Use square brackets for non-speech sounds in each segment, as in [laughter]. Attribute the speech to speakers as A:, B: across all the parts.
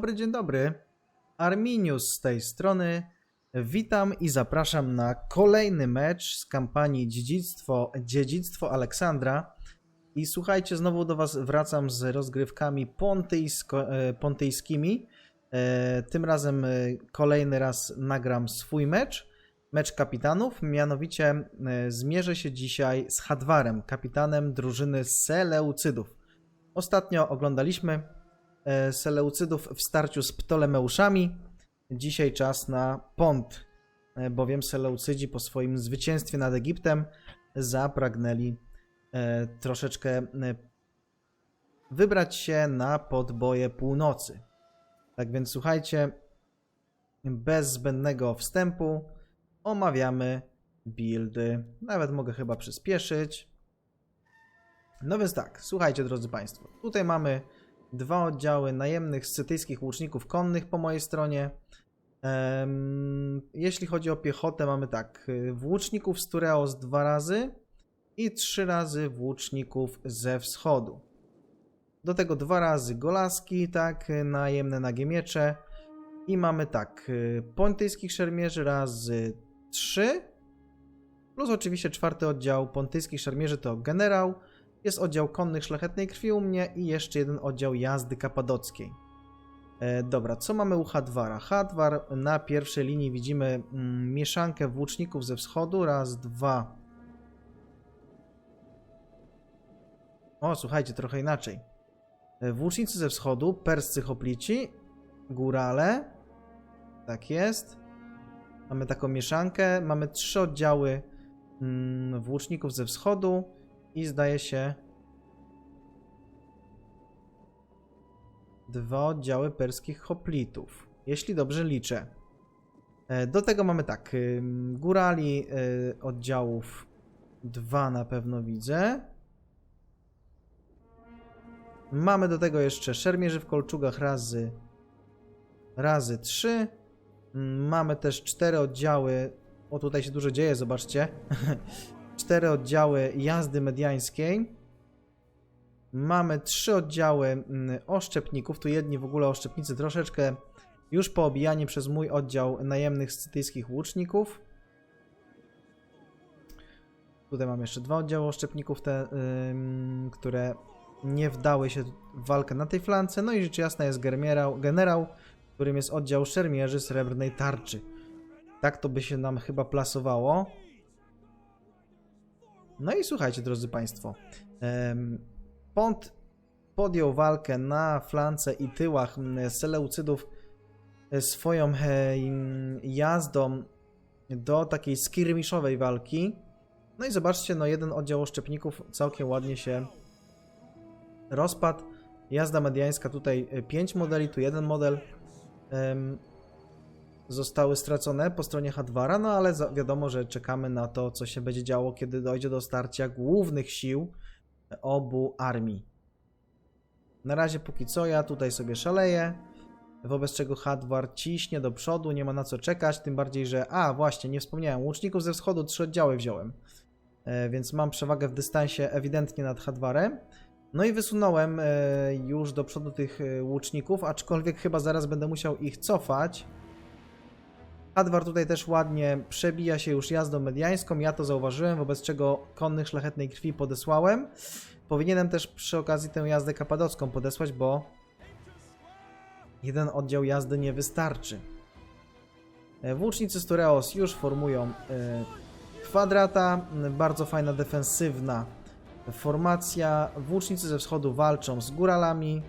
A: Dobry, dzień dobry. Arminius z tej strony. Witam i zapraszam na kolejny mecz z kampanii Dziedzictwo, Dziedzictwo Aleksandra. I słuchajcie, znowu do Was wracam z rozgrywkami pontyjsko, e, pontyjskimi. E, Tym razem e, kolejny raz nagram swój mecz, mecz kapitanów. Mianowicie zmierzę się dzisiaj z Hadwarem, kapitanem drużyny Seleucydów. Ostatnio oglądaliśmy Seleucydów w starciu z Ptolemeuszami. Dzisiaj czas na Pont, e, bowiem Seleucydzi po swoim zwycięstwie nad Egiptem zapragnęli e, troszeczkę e, wybrać się na podboje północy. Tak więc słuchajcie, bez zbędnego wstępu omawiamy buildy. Nawet mogę chyba przyspieszyć. No więc tak, słuchajcie drodzy Państwo. Tutaj mamy dwa oddziały najemnych scytyjskich łuczników konnych po mojej stronie. Jeśli chodzi o piechotę, mamy tak, y, włóczników z Tureos dwa razy i trzy razy włóczników ze wschodu. Do tego dwa razy golaski, tak, najemne nagie miecze. I mamy tak, y, pontyjskich szermierzy razy trzy, plus oczywiście czwarty oddział pontyjskich szermierzy to generał, jest oddział konnych szlachetnej krwi u mnie i jeszcze jeden oddział jazdy kapadockiej. E, dobra, co mamy u Hadwara? Hadwar na pierwszej linii widzimy mm, mieszankę włóczników ze wschodu. Raz, dwa. O, słuchajcie, trochę inaczej. E, Włócznicy ze wschodu, perscy hoplici, górale. Tak jest. Mamy taką mieszankę. Mamy trzy oddziały mm, włóczników ze wschodu i zdaje się dwa oddziały perskich hoplitów, jeśli dobrze liczę. E, Do tego mamy tak, ym, górali y, oddziałów dwa na pewno widzę. Mamy do tego jeszcze szermierzy w kolczugach razy razy 3. Mamy też cztery oddziały. O, tutaj się dużo dzieje, zobaczcie. [laughs] cztery oddziały jazdy mediańskiej. Mamy trzy oddziały mm, oszczepników. Tu jedni w ogóle oszczepnicy troszeczkę już poobijani przez mój oddział najemnych scytyjskich łuczników. Tutaj mam jeszcze dwa oddziały oszczepników, te, ym, które nie wdały się w walkę na tej flance. No i rzecz jasna jest generał, generał, którym jest oddział szermierzy srebrnej tarczy. Tak to by się nam chyba plasowało. No i słuchajcie, drodzy Państwo. Pont podjął walkę na flance i tyłach m, Seleucydów e, swoją e, jazdą do takiej skirmiszowej walki. No i zobaczcie, no jeden oddział oszczepników całkiem ładnie się rozpadł. Jazda mediańska tutaj 5 modeli, tu jeden model. Zostały stracone po stronie Hadwara, no ale wiadomo, że czekamy na to, co się będzie działo, kiedy dojdzie do starcia głównych sił obu armii. Na razie póki co ja tutaj sobie szaleję, wobec czego Hadwar ciśnie do przodu, nie ma na co czekać, tym bardziej, że... A, właśnie, nie wspomniałem, łuczników ze wschodu trzy oddziały wziąłem, e, więc mam przewagę w dystansie ewidentnie nad Hadwarem. No i wysunąłem e, już do przodu tych e, łuczników, aczkolwiek chyba zaraz będę musiał ich cofać. Hadwar tutaj też ładnie przebija się już jazdą mediańską, ja to zauważyłem, wobec czego konnych szlachetnej krwi podesłałem. Powinienem też przy okazji tę jazdę kapadocką podesłać, bo jeden oddział jazdy nie wystarczy. E, Włócznicy z już formują e, kwadrata, bardzo fajna defensywna formacja. Włócznicy ze wschodu walczą z góralami.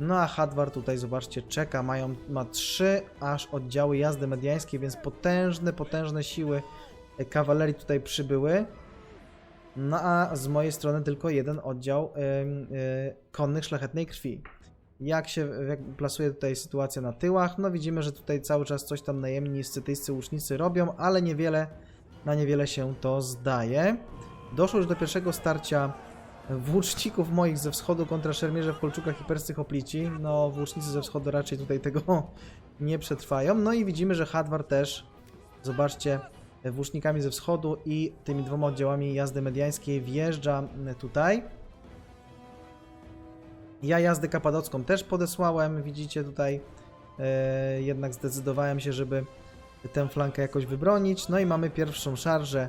A: No a Hadwar tutaj, zobaczcie, czeka. Mają, ma trzy aż oddziały jazdy mediańskiej, więc potężne, potężne siły e, kawalerii tutaj przybyły. No a z mojej strony tylko jeden oddział em, e, konnych szlachetnej krwi. Jak się jak plasuje tutaj sytuacja na tyłach? No widzimy, że tutaj cały czas coś tam najemni scytyjscy łucznicy robią, ale niewiele, na niewiele się to zdaje. Doszło już do pierwszego starcia włóczników moich ze wschodu kontra szermierze w kolczukach i persych oplici. No, włócznicy ze wschodu raczej tutaj tego [laughs] nie przetrwają. No i widzimy, że Hadwar też, zobaczcie, włócznikami ze wschodu i tymi dwoma oddziałami jazdy mediańskiej wjeżdża tutaj. Ja jazdę kapadocką też podesłałem, widzicie tutaj. E, jednak zdecydowałem się, żeby tę flankę jakoś wybronić. No i mamy pierwszą szarżę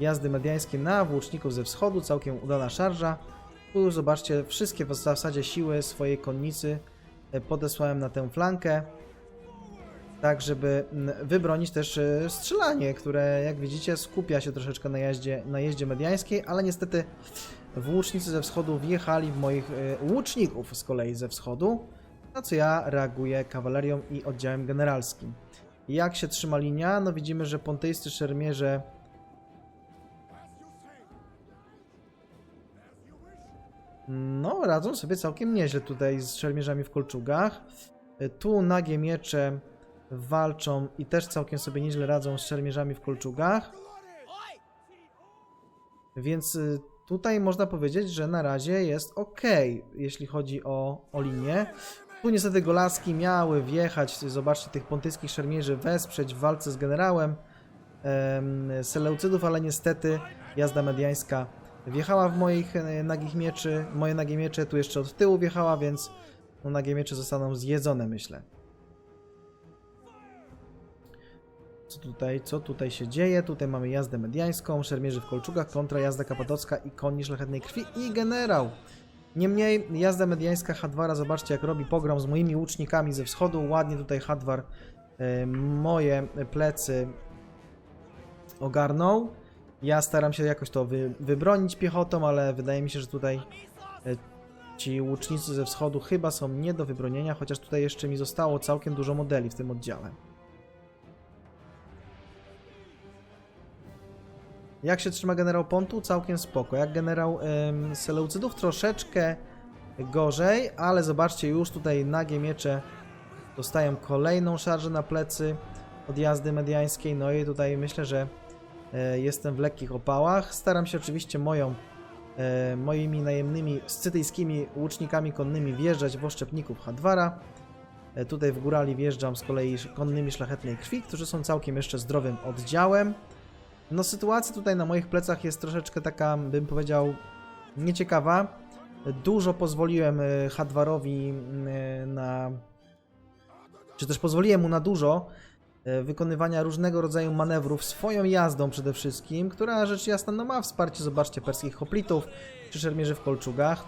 A: jazdy mediańskiej na włóczników ze wschodu, całkiem udana szarża. Tu zobaczcie, wszystkie w zasadzie siły swojej konnicy e, podesłałem na tę flankę. Tak, żeby wybronić też e, strzelanie, które jak widzicie skupia się troszeczkę na jeździe, na jeździe mediańskiej, ale niestety włócznicy ze wschodu wjechali w moich e, łuczników z kolei ze wschodu, na co ja reaguję kawalerią i oddziałem generalskim. Jak się trzyma linia? No widzimy, że pontyjscy szermierze no radzą sobie całkiem nieźle tutaj z szermierzami w kolczugach. E, Tu nagie miecze walczą i też całkiem sobie nieźle radzą z szermierzami w kolczugach. Więc y, tutaj można powiedzieć, że na razie jest ok, jeśli chodzi o, o linię. Tu niestety Golaski miały wjechać, zobaczcie, tych pontyjskich szermierzy wesprzeć w walce z generałem em, Seleucydów, ale niestety jazda mediańska wjechała w moich e, nagich mieczy, moje nagie miecze tu jeszcze od tyłu wjechała, więc no, nagie miecze zostaną zjedzone, myślę. Co tutaj, co tutaj się dzieje? Tutaj mamy jazdę mediańską, szermierzy w kolczugach, kontra jazda kapadocka i koni szlachetnej krwi i generał. Niemniej jazda mediańska Hadwara, zobaczcie jak robi pogrom z moimi łucznikami ze wschodu. Ładnie tutaj Hadwar e, moje plecy ogarnął. Ja staram się jakoś to wy, wybronić piechotą, ale wydaje mi się, że tutaj e, ci łucznicy ze wschodu chyba są nie do wybronienia, chociaż tutaj jeszcze mi zostało całkiem dużo modeli w tym oddziale. Jak się trzyma generał Pontu? Całkiem spoko. Jak generał ym, Seleucydów? Troszeczkę gorzej, ale zobaczcie, już tutaj nagie miecze dostają kolejną szarżę na plecy od jazdy mediańskiej. No i tutaj myślę, że jestem w lekkich opałach. Staram się oczywiście moją, e, moimi najemnymi scytyjskimi łucznikami konnymi wjeżdżać w oszczepników Hadwara. E, tutaj w górali wjeżdżam z kolei konnymi szlachetnej krwi, którzy są całkiem jeszcze zdrowym oddziałem. No sytuacja tutaj na moich plecach jest troszeczkę taka, bym powiedział, nieciekawa. Dużo pozwoliłem e, Hadwarowi e, na... Czy też pozwoliłem mu na dużo e, wykonywania różnego rodzaju manewrów swoją jazdą przede wszystkim, która rzecz jasna no ma wsparcie, zobaczcie, perskich hoplitów czy szermierzy w kolczugach.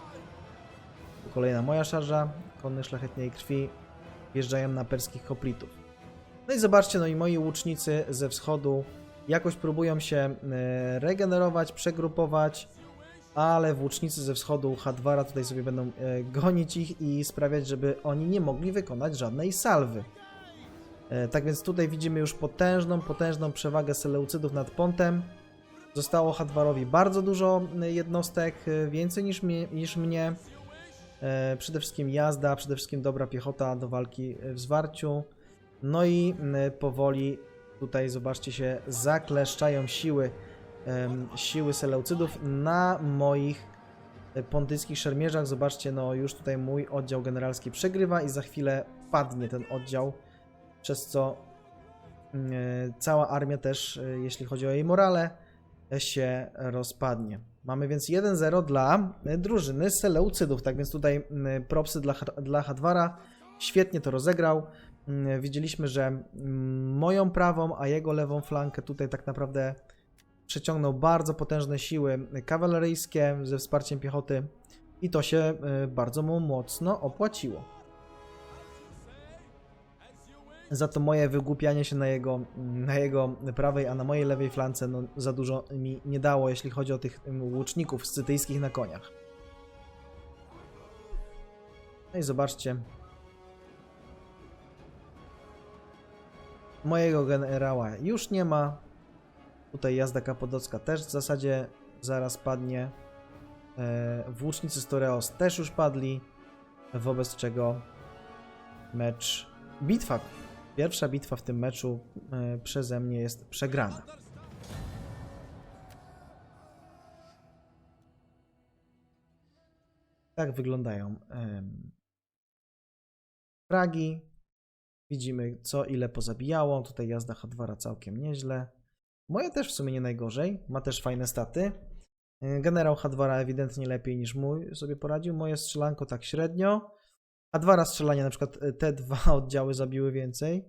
A: Kolejna moja szarża, konny szlachetnej krwi wjeżdżają na perskich hoplitów. No i zobaczcie, no i moi łucznicy ze wschodu jakoś próbują się e, regenerować, przegrupować, ale włócznicy ze wschodu Hadwara tutaj sobie będą e, gonić ich i sprawiać, żeby oni nie mogli wykonać żadnej salwy. E, Tak więc tutaj widzimy już potężną, potężną przewagę Seleucydów nad Pontem. Zostało Hadwarowi bardzo dużo jednostek, e, więcej niż, mnie, niż mnie. E, Przede wszystkim jazda, przede wszystkim dobra piechota do walki w zwarciu. No i powoli tutaj zobaczcie się zakleszczają siły siły Seleucydów na moich pontyjskich szermierzach. Zobaczcie, no już tutaj mój oddział generalski przegrywa i za chwilę padnie ten oddział, przez co mm, e, cała armia też, e, jeśli chodzi o jej morale, się rozpadnie. Mamy więc 1-0 dla e, drużyny Seleucydów, tak więc tutaj mm, propsy dla, dla Hadwara. Świetnie to rozegrał. Mm, Widzieliśmy, że moją prawą, a jego lewą flankę tutaj tak naprawdę przeciągnął bardzo potężne siły kawaleryjskie ze wsparciem piechoty i to się bardzo mu mocno opłaciło. Za to moje wygłupianie się na jego, na jego prawej, a na mojej lewej flance no, za dużo mi nie dało, jeśli chodzi o tych ym, łuczników scytyjskich na koniach. No i zobaczcie, Mojego generała już nie ma. Tutaj jazda kapodocka też w zasadzie zaraz padnie. E, Włócznicy z Toreos też już padli. Wobec czego mecz. Bitwa. Pierwsza bitwa w tym meczu e, przeze mnie jest przegrana. Tak wyglądają fragi. Widzimy co ile pozabijało. Tutaj jazda Hadwara całkiem nieźle. Moje też w sumie nie najgorzej. Ma też fajne staty. E, Generał Hadwara ewidentnie lepiej niż mój sobie poradził. Moje strzelanko tak średnio. Hadwara strzelania, na przykład e, te dwa [laughs] oddziały zabiły więcej.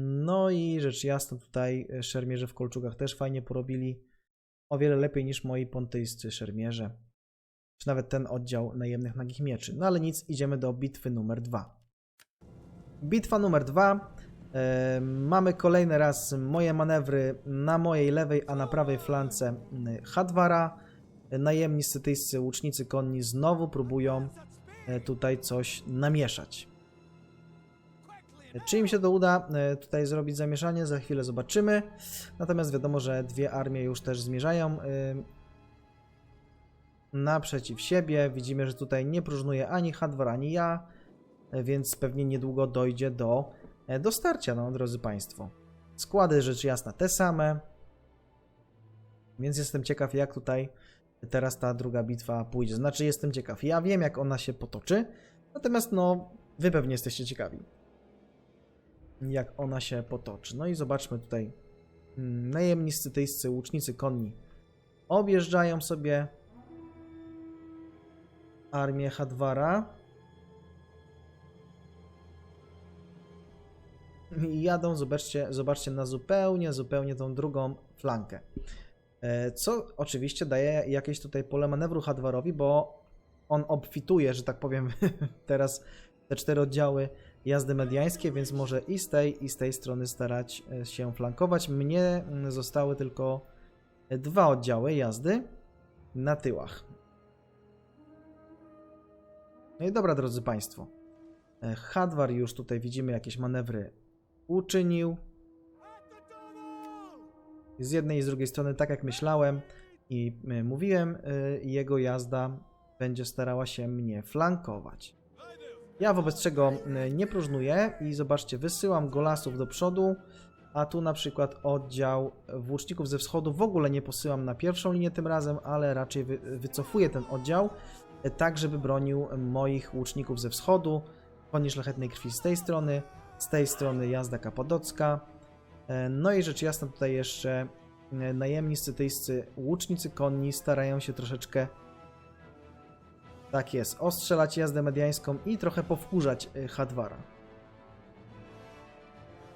A: No i rzecz jasna tutaj e, szermierze w kolczugach też fajnie porobili. O wiele lepiej niż moi pontyjscy szermierze. Czy nawet ten oddział najemnych nagich mieczy. No ale nic, idziemy do bitwy numer dwa. Bitwa numer dwa. Mamy kolejny raz moje manewry na mojej lewej, a na prawej flance Hadwara. Najemni scytyjscy łucznicy konni znowu próbują tutaj coś namieszać. E, Czy im się to uda e, tutaj zrobić zamieszanie? Za chwilę zobaczymy. Natomiast wiadomo, że dwie armie już też zmierzają e, naprzeciw siebie. Widzimy, że tutaj nie próżnuje ani Hadwar, ani ja, e, więc pewnie niedługo dojdzie do, e, do starcia, no drodzy Państwo. Składy rzecz jasna te same, więc jestem ciekaw, jak tutaj teraz ta druga bitwa pójdzie. Znaczy, jestem ciekaw. Ja wiem, jak ona się potoczy, natomiast no, Wy pewnie jesteście ciekawi, jak ona się potoczy. No i zobaczmy tutaj. Mm, Najemni scytyjscy łucznicy konni objeżdżają sobie armię Hadwara. I jadą, zobaczcie, zobaczcie, na zupełnie, zupełnie tą drugą flankę. E, Co oczywiście daje jakieś tutaj pole manewru Hadwarowi, bo on obfituje, że tak powiem, [laughs] teraz te cztery oddziały jazdy mediańskie, więc może i z tej, i z tej strony starać e, się flankować. Mnie mm, zostały tylko dwa oddziały jazdy na tyłach. No i dobra, drodzy Państwo. E, Hadwar już tutaj widzimy jakieś manewry uczynił. Z jednej i z drugiej strony, tak jak myślałem i y, mówiłem, y, jego jazda będzie starała się mnie flankować. Ja wobec czego y, nie próżnuję i zobaczcie, wysyłam golasów do przodu, a tu na przykład oddział włóczników ze wschodu w ogóle nie posyłam na pierwszą linię tym razem, ale raczej wy, wycofuję ten oddział, tak żeby bronił moich łuczników ze wschodu, koni szlachetnej krwi z tej strony, z tej strony jazda kapadocka. E, No i rzecz jasna tutaj jeszcze e, najemni scytyjscy łucznicy konni starają się troszeczkę tak jest, ostrzelać jazdę mediańską i trochę powkurzać e, Hadwara.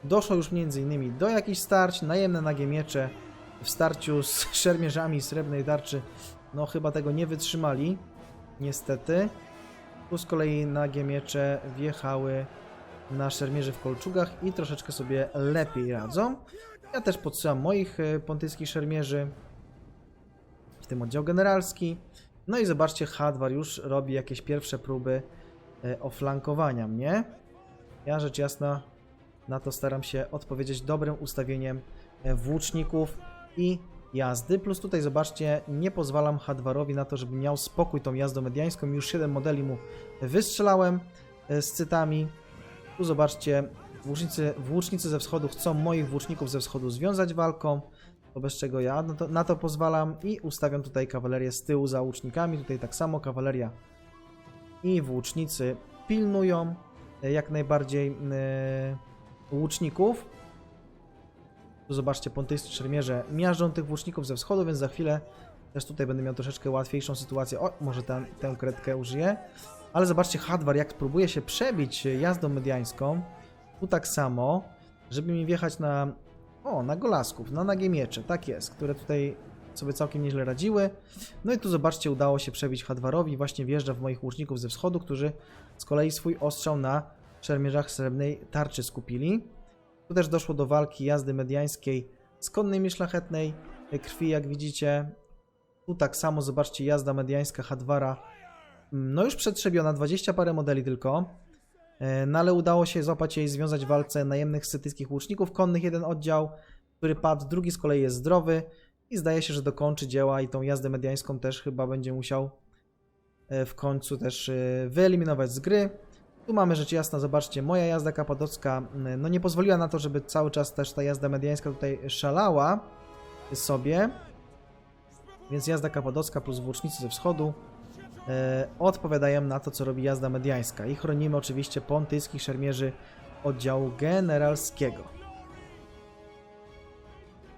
A: Doszło już innymi do jakichś starć, najemne nagie miecze w starciu z [laughs] szermierzami srebrnej tarczy, no chyba tego nie wytrzymali, niestety. Tu z kolei nagie miecze wjechały na szermierzy w kolczugach i troszeczkę sobie lepiej radzą. Ja też podsyłam moich e, pontyjskich szermierzy, w tym oddział generalski. No i zobaczcie, Hadwar już robi jakieś pierwsze próby e, oflankowania mnie. Ja rzecz jasna na to staram się odpowiedzieć dobrym ustawieniem e, włóczników i jazdy. Plus tutaj zobaczcie, nie pozwalam Hadwarowi na to, żeby miał spokój tą jazdą mediańską. Już 7 modeli mu wystrzelałem z cytami. Tu zobaczcie, włócznicy, włócznicy ze wschodu chcą moich włóczników ze wschodu związać walką, wobec czego ja na to, na to pozwalam i ustawiam tutaj kawalerię z tyłu za łucznikami. Tutaj tak samo kawaleria i włócznicy pilnują e, jak najbardziej e, łuczników. Tu zobaczcie, pontyjscy szermierze miażdżą tych włóczników ze wschodu, więc za chwilę też tutaj będę miał troszeczkę łatwiejszą sytuację. O, może tę kredkę użyję. Ale zobaczcie, Hadwar jak próbuje się przebić jazdą mediańską. Tu tak samo, żeby mi wjechać na... O, na golasków, na nagie miecze, tak jest, które tutaj sobie całkiem nieźle radziły. No i tu zobaczcie, udało się przebić Hadwarowi właśnie wjeżdża w moich łuczników ze wschodu, którzy z kolei swój ostrzał na szermierzach srebrnej tarczy skupili. Tu też doszło do walki jazdy mediańskiej z konnymi szlachetnej krwi, jak widzicie. Tu tak samo, zobaczcie, jazda mediańska Hadwara. No już przetrzebiona, 20 parę modeli tylko. E, No ale udało się złapać jej związać w walce najemnych scytyjskich łuczników konnych, jeden oddział, który padł, drugi z kolei jest zdrowy i zdaje się, że dokończy dzieła i tą jazdę mediańską też chyba będzie musiał e, w końcu też e, wyeliminować z gry. Tu mamy rzecz jasna, zobaczcie, moja jazda kapadocka no nie pozwoliła na to, żeby cały czas też ta jazda mediańska tutaj szalała sobie. Więc jazda kapadocka plus włócznicy ze wschodu odpowiadają na to, co robi jazda mediańska. I chronimy oczywiście pontyjskich szermierzy oddziału generalskiego.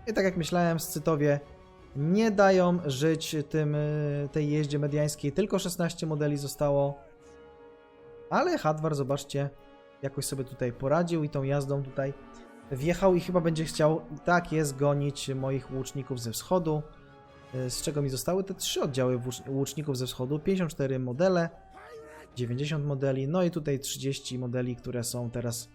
A: I tak jak myślałem, Scytowie nie dają żyć tym, y, tej jeździe mediańskiej. Tylko 16 modeli zostało. Ale Hadwar, zobaczcie, jakoś sobie tutaj poradził i tą jazdą tutaj wjechał i chyba będzie chciał, tak jest, gonić moich łuczników ze wschodu. Y, Z czego mi zostały te trzy oddziały łuczników ze wschodu, 54 modele, 90 modeli, no i tutaj 30 modeli, które są teraz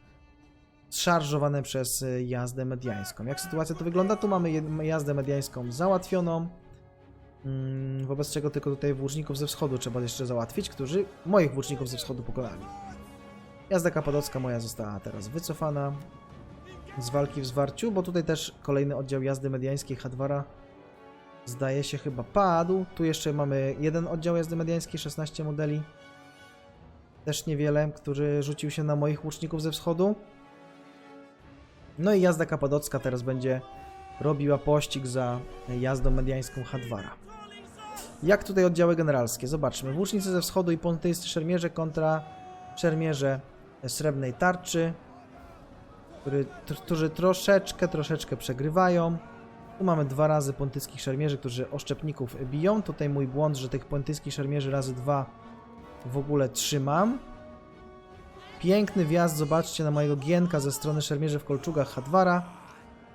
A: szarżowane przez y, jazdę mediańską. Jak sytuacja to wygląda? Tu mamy jazdę mediańską załatwioną, mm, wobec czego tylko tutaj włóczników ze wschodu trzeba jeszcze załatwić, którzy moich włóczników ze wschodu pokonali. Jazda kapadocka moja została teraz wycofana z walki w zwarciu, bo tutaj też kolejny oddział jazdy mediańskiej Hadwara zdaje się chyba padł. Tu jeszcze mamy jeden oddział jazdy mediańskiej, 16 modeli. Też niewiele, który rzucił się na moich łuczników ze wschodu. No i jazda kapadocka teraz będzie robiła pościg za jazdą mediańską Hadwara. Jak tutaj oddziały generalskie? Zobaczmy. Włócznicy ze wschodu i pontyjscy szermierze kontra szermierze srebrnej tarczy, który, którzy troszeczkę, troszeczkę przegrywają. Tu mamy dwa razy pontyckich szermierzy, którzy oszczepników biją. Tutaj mój błąd, że tych pontyckich szermierzy razy dwa w ogóle trzymam. Piękny wjazd, zobaczcie, na mojego gienka ze strony szermierzy w kolczugach Hadwara.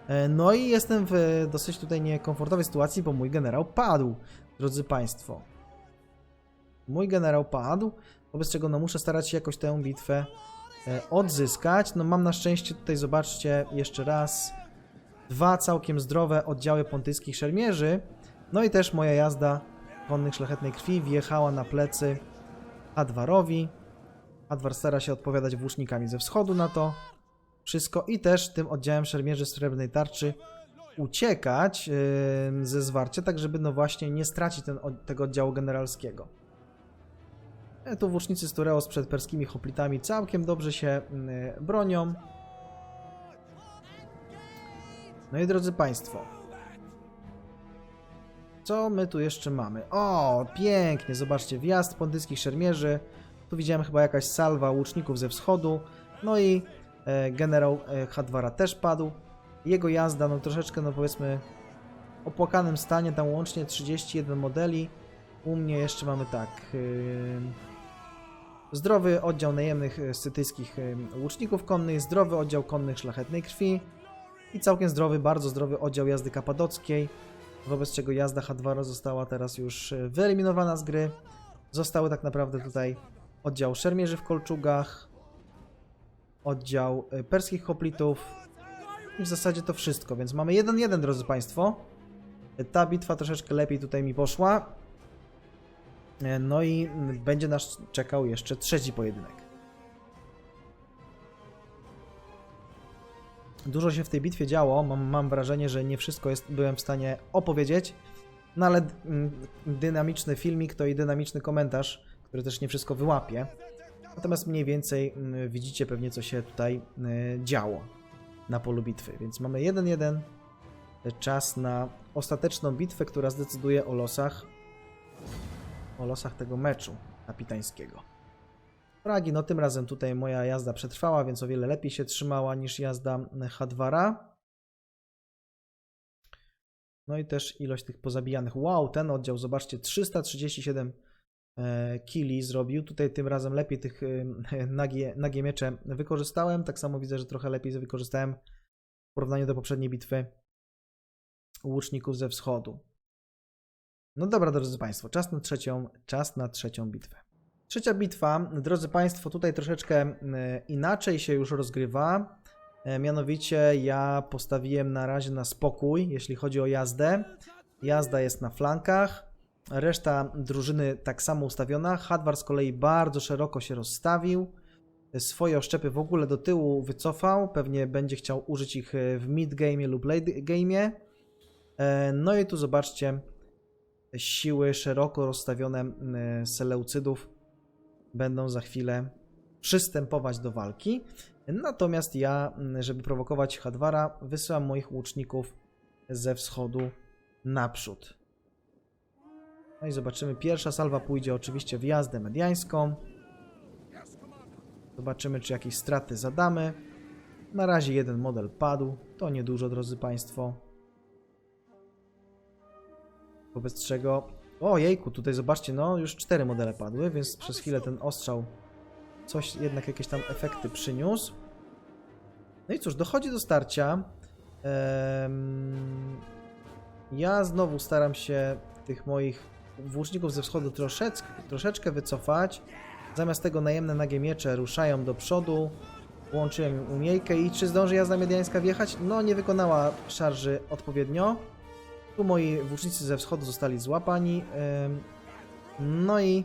A: E, No i jestem w dosyć tutaj niekomfortowej sytuacji, bo mój generał padł, drodzy Państwo. Mój generał padł, wobec czego no muszę starać się jakoś tę bitwę e, odzyskać. No mam na szczęście tutaj, zobaczcie, jeszcze raz, dwa całkiem zdrowe oddziały pontyckich szermierzy. No i też moja jazda konnych szlachetnej krwi wjechała na plecy Adwarowi. Adwar stara się odpowiadać włócznikami ze wschodu na to wszystko i też tym oddziałem szermierzy srebrnej tarczy uciekać yy, ze zwarcia, tak żeby no właśnie nie stracić ten, tego oddziału generalskiego. E, Tu włócznicy z Tureos przed perskimi hoplitami całkiem dobrze się yy, bronią. No i drodzy Państwo, co my tu jeszcze mamy? O, pięknie, zobaczcie, wjazd pontyckich szermierzy. Tu widziałem chyba jakaś salwa łuczników ze wschodu. No i e, generał e, Hadwara też padł. Jego jazda, no troszeczkę, no powiedzmy, opłakanym stanie, tam łącznie 31 modeli. U mnie jeszcze mamy tak. Yy, zdrowy oddział najemnych e, scytyjskich yy, łuczników konnych, zdrowy oddział konnych szlachetnej krwi i całkiem zdrowy, bardzo zdrowy oddział jazdy kapadockiej wobec czego jazda Hadwara została teraz już e, wyeliminowana z gry. Zostały tak naprawdę tutaj oddział szermierzy w kolczugach, oddział e, perskich hoplitów i w zasadzie to wszystko, więc mamy 1-1 drodzy Państwo. E, Ta bitwa troszeczkę lepiej tutaj mi poszła. No i będzie nas czekał jeszcze trzeci pojedynek. Dużo się w tej bitwie działo. Mam, mam wrażenie, że nie wszystko jest, byłem w stanie opowiedzieć. No ale mm, dynamiczny filmik to i dynamiczny komentarz, który też nie wszystko wyłapie. Natomiast mniej więcej mm, widzicie pewnie, co się tutaj y, działo na polu bitwy. Więc mamy 1-1. Czas na ostateczną bitwę, która zdecyduje o losach o losach tego meczu kapitańskiego. Pragi, no tym razem tutaj moja jazda przetrwała, więc o wiele lepiej się trzymała niż jazda Hadwara. No i też ilość tych pozabijanych. Wow, ten oddział, zobaczcie, 337 e, kili zrobił. Tutaj tym razem lepiej tych e, [laughs] nagie, nagie miecze wykorzystałem. Tak samo widzę, że trochę lepiej wykorzystałem w porównaniu do poprzedniej bitwy łuczników ze wschodu. No dobra, drodzy Państwo, czas na trzecią, czas na trzecią bitwę. Trzecia bitwa, drodzy Państwo, tutaj troszeczkę e, inaczej się już rozgrywa. E, Mianowicie ja postawiłem na razie na spokój, jeśli chodzi o jazdę. Jazda jest na flankach, reszta drużyny tak samo ustawiona. Hadwar z kolei bardzo szeroko się rozstawił. Swoje oszczepy w ogóle do tyłu wycofał. Pewnie będzie chciał użyć ich e, w mid game lub late game. E, No i tu zobaczcie, siły szeroko rozstawione e, Seleucydów będą za chwilę przystępować do walki. Natomiast ja, żeby prowokować Hadwara, wysyłam moich łuczników ze wschodu naprzód. No i zobaczymy. Pierwsza salwa pójdzie oczywiście w jazdę mediańską. Zobaczymy, czy jakieś straty zadamy. Na razie jeden model padł. To niedużo, drodzy Państwo. Wobec czego... O jejku, tutaj zobaczcie, no już cztery modele padły, więc przez chwilę ten ostrzał coś, jednak jakieś tam efekty przyniósł. No i cóż, dochodzi do starcia. Em, ja znowu staram się tych moich włóczników ze wschodu troszeczkę, troszeczkę wycofać. Zamiast tego najemne nagie miecze ruszają do przodu. Łączyłem umiejkę i czy zdąży jazda mediańska wjechać? No nie wykonała szarży odpowiednio. Tu moi włócznicy ze wschodu zostali złapani. No i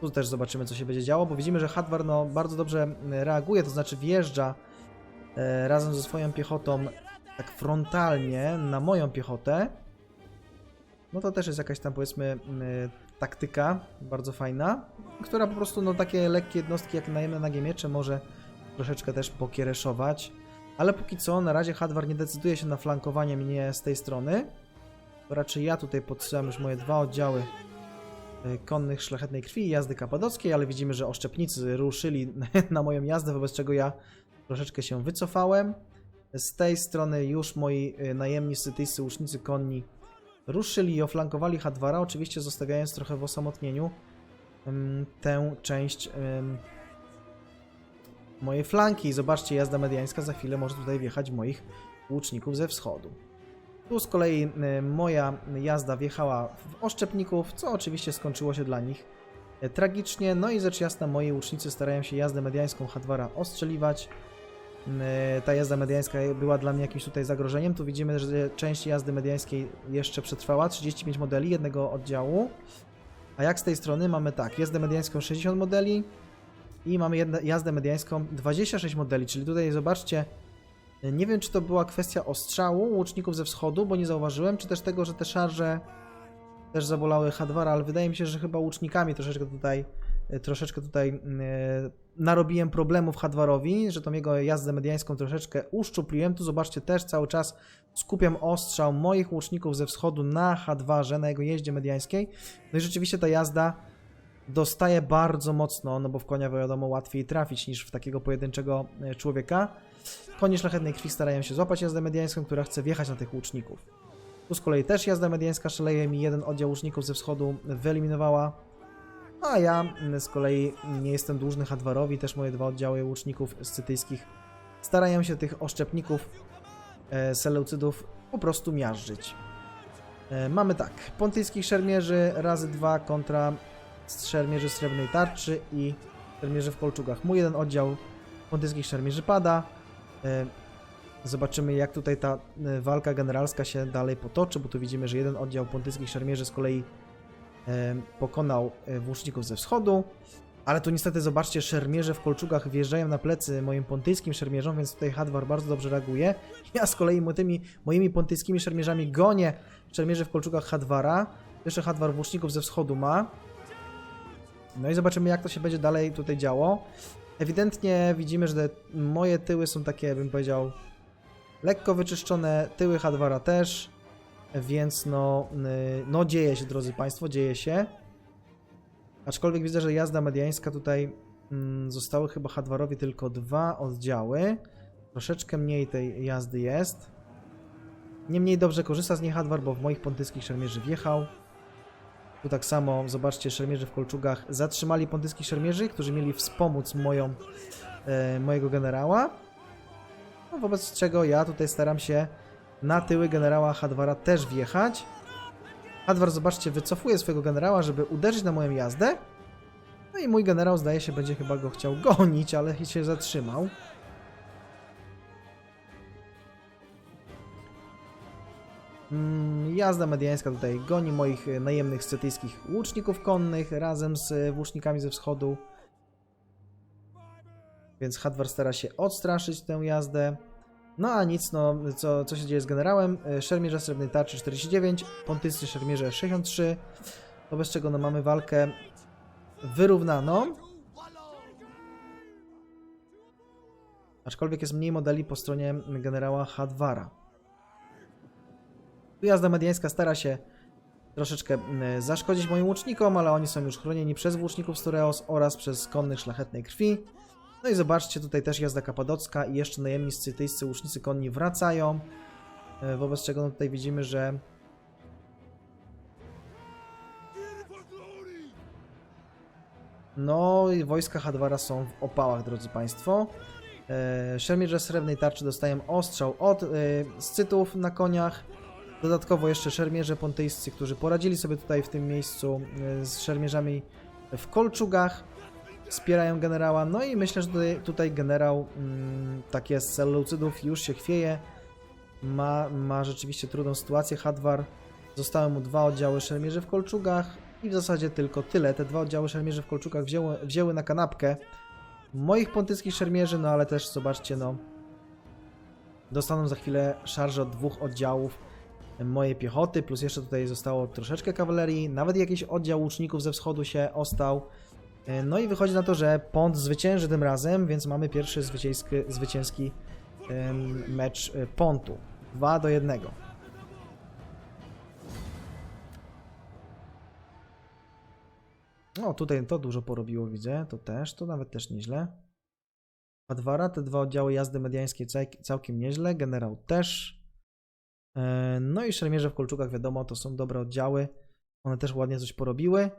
A: tu też zobaczymy co się będzie działo, bo widzimy, że Hadwar no, bardzo dobrze reaguje, to znaczy wjeżdża e, razem ze swoją piechotą tak frontalnie na moją piechotę. No to też jest jakaś tam powiedzmy taktyka bardzo fajna, która po prostu no takie lekkie jednostki jak najemne nagie miecze może troszeczkę też pokiereszować. Ale póki co na razie Hadwar nie decyduje się na flankowanie mnie z tej strony. Raczej ja tutaj podsyłam już moje dwa oddziały e, konnych szlachetnej krwi i jazdy kapadockiej, ale widzimy, że oszczepnicy ruszyli [laughs] na moją jazdę, wobec czego ja troszeczkę się wycofałem. Z tej strony już moi e, najemni sytyjscy łucznicy konni ruszyli i oflankowali Hadwara, oczywiście zostawiając trochę w osamotnieniu tę część mojej flanki. Zobaczcie, jazda mediańska za chwilę może tutaj wjechać moich łuczników ze wschodu. Tu z kolei y, moja jazda wjechała w oszczepników, co oczywiście skończyło się dla nich y, tragicznie. No i rzecz jasna, moi łucznicy starają się jazdę mediańską Hadwara ostrzeliwać. Y, Ta jazda mediańska była dla mnie jakimś tutaj zagrożeniem. Tu widzimy, że część jazdy mediańskiej jeszcze przetrwała. 35 modeli jednego oddziału. A jak z tej strony mamy tak, jazdę mediańską 60 modeli i mamy jazdę mediańską 26 modeli, czyli tutaj zobaczcie, nie wiem, czy to była kwestia ostrzału łuczników ze wschodu, bo nie zauważyłem, czy też tego, że te szarże też zabolały Hadwara, ale wydaje mi się, że chyba łucznikami troszeczkę tutaj troszeczkę tutaj e, narobiłem problemów Hadwarowi, że tą jego jazdę mediańską troszeczkę uszczupliłem. Tu zobaczcie, też cały czas skupiam ostrzał moich łuczników ze wschodu na Hadwarze, na jego jeździe mediańskiej. No i rzeczywiście ta jazda dostaje bardzo mocno, no bo w konia wiadomo łatwiej trafić niż w takiego pojedynczego e, człowieka. Konie szlachetnej krwi starają się złapać jazdę mediańską, która chce wjechać na tych łuczników. Tu z kolei też jazda mediańska szaleje mi jeden oddział łuczników ze wschodu wyeliminowała. A ja mm, z kolei nie jestem dłużny Hadwarowi, też moje dwa oddziały łuczników scytyjskich starają się tych oszczepników e, seleucydów po prostu miażdżyć. E, mamy tak, pontyjskich szermierzy razy dwa kontra szermierzy srebrnej tarczy i szermierzy w kolczugach. Mój jeden oddział pontyjskich szermierzy pada. E, Zobaczymy, jak tutaj ta e, walka generalska się dalej potoczy, bo tu widzimy, że jeden oddział pontyjskich szermierzy z kolei e, pokonał włóczników ze wschodu. Ale tu niestety, zobaczcie, szermierze w kolczugach wjeżdżają na plecy moim pontyjskim szermierzom, więc tutaj Hadwar bardzo dobrze reaguje. Ja z kolei tymi moimi pontyjskimi szermierzami gonię szermierzy w kolczugach Hadwara. Jeszcze Hadwar włóczników ze wschodu ma. No i zobaczymy, jak to się będzie dalej tutaj działo. Ewidentnie widzimy, że moje tyły są takie, bym powiedział, lekko wyczyszczone, tyły Hadwara też, więc no, y, no dzieje się, drodzy Państwo, dzieje się. Aczkolwiek widzę, że jazda mediańska tutaj mm, zostały chyba Hadwarowi tylko dwa oddziały. Troszeczkę mniej tej jazdy jest. Niemniej dobrze korzysta z niej Hadwar, bo w moich pontyskich szermierzy wjechał. Tu tak samo, zobaczcie, szermierzy w kolczugach zatrzymali pontyskich szermierzy, którzy mieli wspomóc moją, e, mojego generała. No, wobec czego ja tutaj staram się na tyły generała Hadwara też wjechać. Hadwar, zobaczcie, wycofuje swojego generała, żeby uderzyć na moją jazdę. No i mój generał, zdaje się, będzie chyba go chciał gonić, ale się zatrzymał. Jazda mediańska tutaj goni moich e, najemnych scetyjskich łuczników konnych razem z e, włócznikami ze wschodu. Więc Hadwar stara się odstraszyć tę jazdę. No a nic, no, co, co się dzieje z generałem? E, Szermierze Srebrnej Tarczy 49, Pontycy Szermierze 63, wobec czego no, mamy walkę wyrównaną. Aczkolwiek jest mniej modeli po stronie generała Hadwara. Tu jazda mediańska stara się troszeczkę mm, zaszkodzić moim łucznikom, ale oni są już chronieni przez włóczników Stureos oraz przez konnych szlachetnej krwi. No i zobaczcie, tutaj też jazda kapadocka i jeszcze najemni scytyjscy łucznicy konni wracają, e, wobec czego no tutaj widzimy, że No i wojska Hadwara są w opałach, drodzy Państwo. E, Szermierze Srebrnej Tarczy dostają ostrzał od e, scytów na koniach. Dodatkowo jeszcze szermierze pontyjscy, którzy poradzili sobie tutaj w tym miejscu e, z szermierzami w kolczugach. Wspierają generała. No i myślę, że tutaj, tutaj generał, mm, tak jest, Seleucydów już się chwieje. Ma, ma rzeczywiście trudną sytuację. Hadwar Zostały mu dwa oddziały szermierzy w kolczugach i w zasadzie tylko tyle. Te dwa oddziały szermierzy w kolczugach wzięły, wzięły na kanapkę moich pontyckich szermierzy, no ale też zobaczcie, no dostaną za chwilę szarże od dwóch oddziałów mojej piechoty, plus jeszcze tutaj zostało troszeczkę kawalerii, nawet jakiś oddział łuczników ze wschodu się ostał. E, No i wychodzi na to, że Pont zwycięży tym razem, więc mamy pierwszy zwycięski, zwycięski mecz e, Pontu. 2 do 1. O, tutaj to dużo porobiło, widzę. To też, to nawet też nieźle. Adwara, te dwa oddziały jazdy mediańskiej cał- całkiem nieźle. Generał też. E, No i szermierze w kolczukach, wiadomo, to są dobre oddziały. One też ładnie coś porobiły.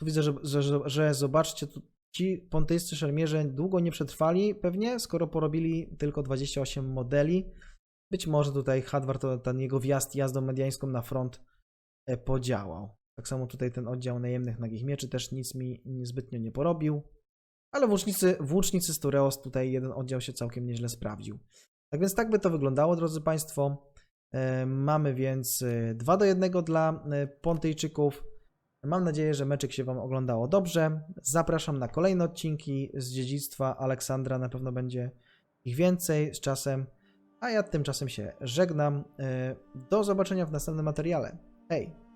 A: Tu widzę, że, że, że, zobaczcie, tu ci pontyjscy szermierze długo nie przetrwali pewnie, skoro porobili tylko 28 modeli. Być może tutaj Hadwar, to ten jego wjazd jazdą mediańską na front e, podziałał. Tak samo tutaj ten oddział najemnych nagich mieczy też nic mi niezbytnio nie porobił. Ale włócznicy, włócznicy z Tureos tutaj jeden oddział się całkiem nieźle sprawdził. Tak więc tak by to wyglądało, drodzy Państwo. Mamy więc e, 2 do 1 dla e, Pontyjczyków. Mam nadzieję, że meczek się Wam oglądało dobrze. Zapraszam na kolejne odcinki z dziedzictwa Aleksandra. Na pewno będzie ich więcej z czasem. A ja tymczasem się żegnam. E, Do zobaczenia w następnym materiale. Hej!